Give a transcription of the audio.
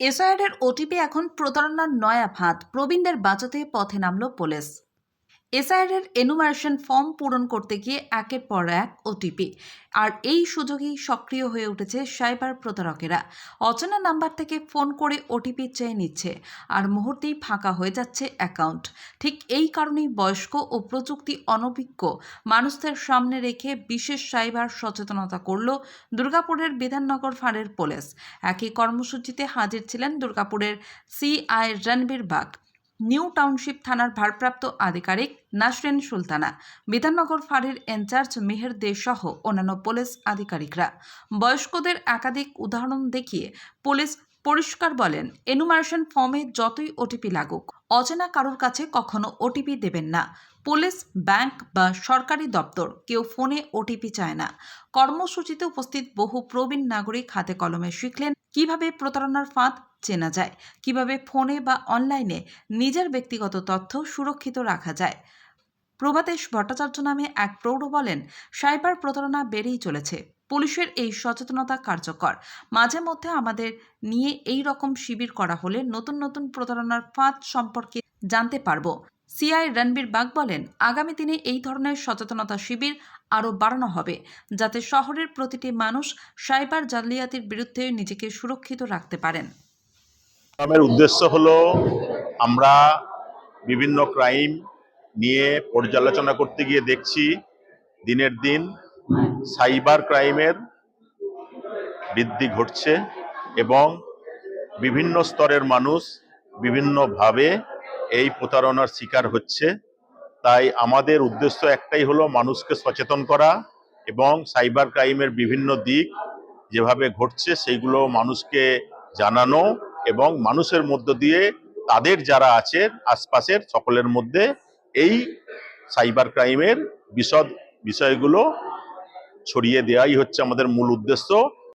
এসআইআরের ওটিপি এখন প্রতারণার নয়া ফাঁদ। প্রবীণদের বাঁচাতে পথে নামল পুলিশ। এসআইআরের এনুমারেশন ফর্ম পূরণ করতে গিয়ে একের পর এক ওটিপি আর এই সুযোগেই সক্রিয় হয়ে উঠেছে সাইবার প্রতারকেরা। অচেনা নাম্বার থেকে ফোন করে ওটিপি চেয়ে নিচ্ছে। আর মুহূর্তেই ফাঁকা হয়ে যাচ্ছে অ্যাকাউন্ট ঠিক এই কারণেই বয়স্ক ও প্রযুক্তি অনভিজ্ঞ মানুষদের সামনে রেখে বিশেষ সাইবার সচেতনতা করল দুর্গাপুরের বিধাননগর ফাঁড়ের পুলিশ। একই কর্মসূচিতে হাজির ছিলেন দুর্গাপুরের CI Ranbir Bag New Township থানার ভারপ্রাপ্ত আধিকারিক নাসরিন সুলতানা, বিধাননগর ফাঁড়ির ইনচার্জ মেহের দে সহ অন্যান্য পুলিশ আধিকারিকরা। বয়স্কদের একাধিক উদাহরণ দেখিয়ে পুলিশ পরিষ্কার বলেন, এনুমারেশন ফর্মে যতই ওটিপি লাগুক, অচেনা কারোর কাছে কখনো ওটিপি দেবেন না। পুলিশ, ব্যাংক বা সরকারি দপ্তর কেউ ফোনে ওটিপি চায় না। কর্মসূচিতে উপস্থিত বহু প্রবীণ নাগরিক হাতে কলমে শিখলেন কীভাবে প্রতারণার ফাঁদ চেনা যায়। কীভাবে ফোনে বা অনলাইনে নিজের ব্যক্তিগত তথ্য সুরক্ষিত রাখা যায়? প্রভাতেশ ভট্টাচার্য নামে এক প্রৌঢ় বলেন, সাইবার প্রতারণা বেড়েই চলেছে। পুলিশের এই সচেতনতা কার্যকর। মাঝে মধ্যে আমাদের নিয়ে এই রকম শিবির করা হলে নতুন নতুন প্রতারণার ফাঁদ সম্পর্কে জানতে পারব। সিআই রণবীর বাগ বলেন, আগামী দিনে এই ধরনের সচেতনতা শিবির আরও বাড়ানো হবে, যাতে শহরের প্রতিটি মানুষ সাইবার জালিয়াতির বিরুদ্ধে নিজেকে সুরক্ষিত রাখতে পারেন। প্রোগ্রামের উদ্দেশ্য হলো আমরা বিভিন্ন ক্রাইম নিয়ে পর্যালোচনা করতে গিয়ে দেখছি, দিনের দিন সাইবার ক্রাইমের বৃদ্ধি ঘটছে এবং বিভিন্ন স্তরের মানুষ বিভিন্নভাবে এই প্রতারণার শিকার হচ্ছে। তাই আমাদের উদ্দেশ্য একটাই হলো মানুষকে সচেতন করা এবং সাইবার ক্রাইমের বিভিন্ন দিক যেভাবে ঘটছে, সেইগুলো মানুষকে জানানো এবং মানুষের মধ্য দিয়ে তাদের যারা আছে আশপাশের সকলের মধ্যে এই সাইবার ক্রাইমের বিশদ বিষয়গুলো ছড়িয়ে দেওয়াই হচ্ছে আমাদের মূল উদ্দেশ্য।